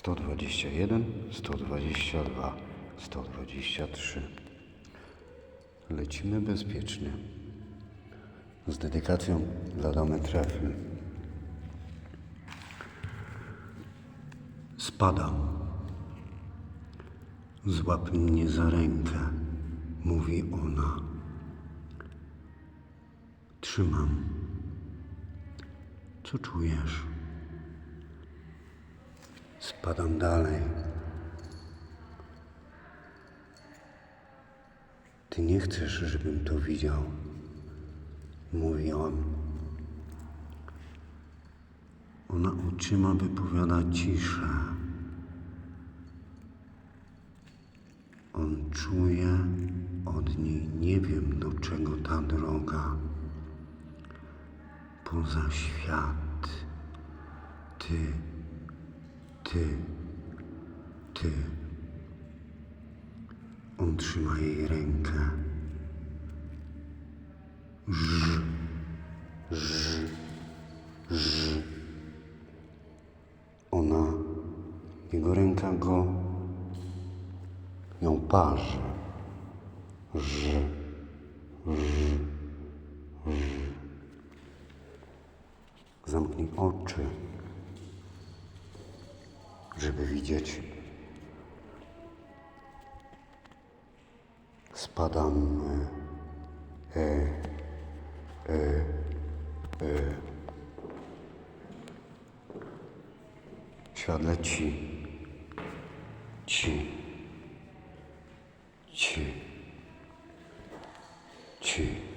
121, 122, 123. Lecimy bezpiecznie. Z dedykacją dla domy trefy. Spadam. Złap mnie za rękę, mówi ona. Trzymam. Co czujesz? Spadam dalej. Ty nie chcesz, żebym to widział, mówi on. Ona oczyma wypowiada ciszę. On czuje od niej nie wiem do czego ta droga. Poza świat. Ty, ty, ty. On trzyma jej rękę. Ż, ż, ż. Ona, jego ręka go ją parzy. Ż, ż, ż. Zamknij oczy, żeby widzieć. Spadam e, e, e. Świat leci. Ci. Ci. Ci.